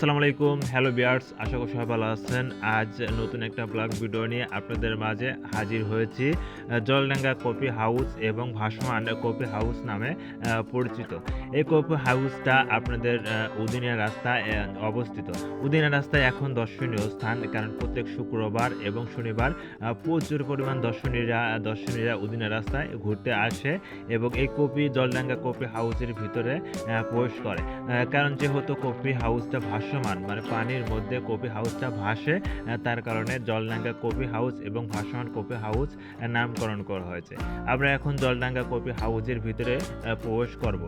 আসসালামু আলাইকুম। হ্যালো বিয়ার্স আশা করি সবাই ভালো আছেন। আজ নতুন একটা ব্লগ ভিডিও নিয়ে আপনাদের মাঝে হাজির হয়েছি। জলডাঙ্গা কফি হাউস এবং ভাসমান কফি হাউস নামে পরিচিত। এই কফি হাউসটা আপনাদের আহ, উদিনিয়া রাস্তায় অবস্থিত। উদিনিয়া রাস্তায় এখন দর্শনীয় স্থান কারণ প্রত্যেক শুক্রবার এবং শনিবার প্রচুর পরিমাণ দর্শনীরা দর্শনীরা উদিনিয়া রাস্তায় ঘুরতে আসে এবং এই কপি জলডাঙ্গা কফি হাউসের ভিতরে প্রবেশ করে। কারণ যেহেতু কফি হাউসটা ভাসমান মানে পানির মধ্যে কফি হাউসটা ভাসে তার কারণে জলডাঙ্গা কফি হাউস এবং ভাসমান কফি হাউস নামকরণ করা হয়েছে। আমরা এখন জলডাঙ্গা কফি হাউসের ভিতরে প্রবেশ করব।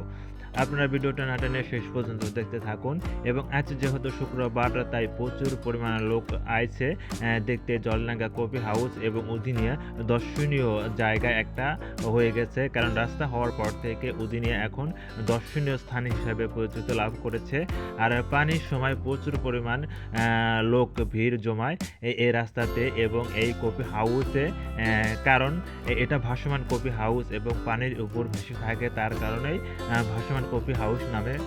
আপনারা ভিডিওটা না টেনে শেষ পর্যন্ত দেখতে থাকুন এবং আজ যেহেতু শুক্রবার, তাই প্রচুর পরিমাণে লোক আইছে দেখতে জলডাঙ্গা কফি হাউস এবং উদিনিয়া। দর্শনীয় জায়গা একটা হয়ে গেছে, কারণ রাস্তা হওয়ার পর থেকে উদিনিয়া এখন দর্শনীয় স্থান হিসাবে পরিচিত লাভ করেছে। আর পানির সময় প্রচুর পরিমাণ লোক ভিড় জমায় এই রাস্তাতে এবং এই কফি হাউসে কারণ এটা ভাসমান কফি হাউস এবং পানির উপর ভেসে থাকে, তার কারণেই ভাসমান কফি হাউস নামে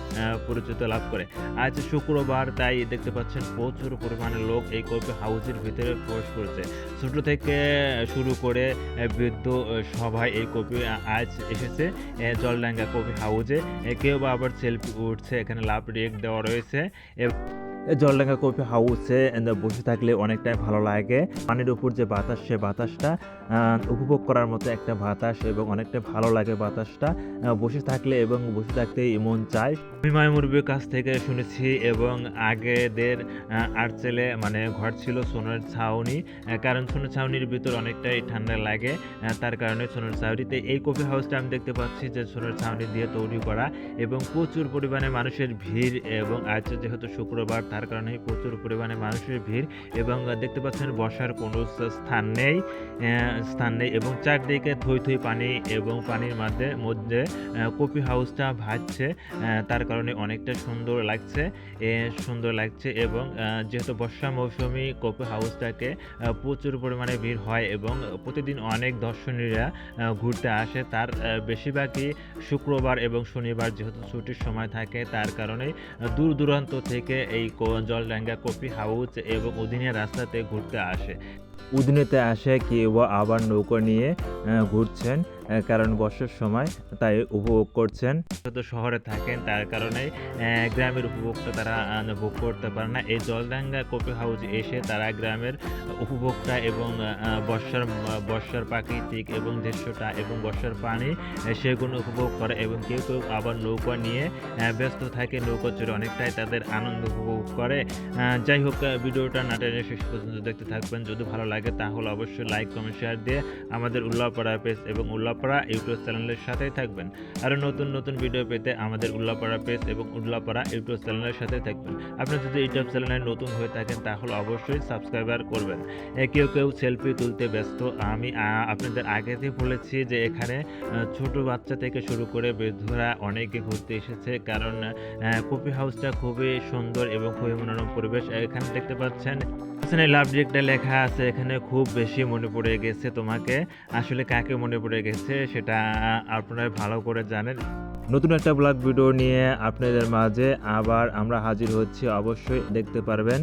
পরিচিত লাভ করে। আজ শুক্রবার, তাই দেখতে পাচ্ছেন প্রচুর পরিমাণে লোক এই কফি হাউসের ভিতরে প্রবেশ করেছে। ছোট থেকে শুরু করে বৃদ্ধ সবাই এই কফি আজ এসেছে। জলডাঙ্গা কফি হাউসে। কেউ বা আবার সেলফি উঠছে, এখানে লাভ রেক দেওয়া রয়েছে। এব- জলডাঙ্গা কফি হাউসে বসে থাকলে অনেকটাই ভালো লাগে। পানির উপর যে বাতাস, সে বাতাসটা উপভোগ করার মতো একটা বাতাস এবং অনেকটা ভালো লাগে বাতাসটা। বসে থাকলে এবং বসে থাকতেই মন চায়। বিময় মুরবির কাছ থেকে শুনেছি এবং আগেদের আর্চেলে মানে ঘর ছিল সোনার ছাউনি। কারণ সোনার ছাউনির ভিতর অনেকটাই ঠান্ডা লাগে। তার কারণে সোনার ছাউনিতে এই কফি হাউসটা আমি দেখতে পাচ্ছি যে সোনার ছাউনি দিয়ে তৈরি করা এবং প্রচুর পরিমাণে মানুষের ভিড় এবং আজ যেহেতু শুক্রবার তার কারণে প্রচুর পরিমাণে মানুষের ভিড় এবং দেখতে পাচ্ছেন বসার কোনো স্থান নেই স্থান নেই এবং চারদিকে থই থই পানি এবং পানির মধ্যে মধ্যে কফি হাউসটা আহ, তার কারণে অনেকটা সুন্দর লাগছে সুন্দর লাগছে এবং যেহেতু বর্ষা মৌসুমি কফি হাউসটাকে প্রচুর পরিমাণে ভিড় হয় এবং প্রতিদিন অনেক দর্শনীরা ঘুরতে আসে। তার বেশিরভাগই শুক্রবার এবং শনিবার যেহেতু ছুটির সময় থাকে তার কারণে দূর দূরান্ত থেকে এই জলডাঙ্গা কফি হাউস এবং উদিনিয়া রাস্তাতে ঘুরতে আসে। উদিনেতে আসে কেউ আবার নৌকা নিয়ে ঘুরছেন কারণ বর্ষার সময় তাই উপভোগ করছেন। যত শহরে থাকেন, তার কারণে গ্রামের উপভোগটা তারা ভোগ করতে পারে না। এই জলডাঙ্গা কপি হাউস এসে তারা গ্রামের উপভোগটা এবং বর্ষার বর্ষার প্রাকৃতিক এবং দৃশ্যটা এবং বর্ষার পানি সেগুলো উপভোগ করে এবং কেউ কেউ আবার নৌকা নিয়ে ব্যস্ত থাকে। নৌকা চড়ে অনেকটাই তাদের আনন্দ উপভোগ করে। যাই হোক ভিডিওটা নাটের শেষ পর্যন্ত দেখতে থাকবেন। যদি ভালো লাগে, তাহলে অবশ্যই লাইক কমেন্ট শেয়ার দিয়ে আমাদের উল্লাপাড়া পেজ এবং উল্লাপাড়া ইউটিউব চ্যানেলের সাথেই থাকবেন। আরও নতুন নতুন ভিডিও পেতে আমাদের উল্লাপাড়া পেজ এবং উল্লাপাড়া ইউটিউব চ্যানেলের সাথে থাকবেন। আপনি যদি ইউটিউব চ্যানেলে নতুন হয়ে থাকেন, তাহলে অবশ্যই সাবস্ক্রাইবার করবেন। কেউ কেউ সেলফি তুলতে ব্যস্ত। আমি আপনাদের আগেতেই বলেছি যে এখানে ছোট বাচ্চা থেকে শুরু করে বৃদ্ধরা অনেকে ঘুরতে এসেছে। কারণ কফি হাউসটা খুবই সুন্দর এবং খুবই মনোরম পরিবেশ। এখানে দেখতে পাচ্ছেন এখানে লাভ ডিরেক্টটা লেখা আছে, এখানে খুব বেশি মনে পড়ে গেছে তোমাকে। আসলে কাকে মনে পড়ে গেছে, সেটা আপনারা ভালো করে জানেন। নতুন একটা ব্লগ ভিডিও নিয়ে আপনাদের মাঝে আবার আমরা হাজির হচ্ছি। অবশ্যই দেখতে পারবেন।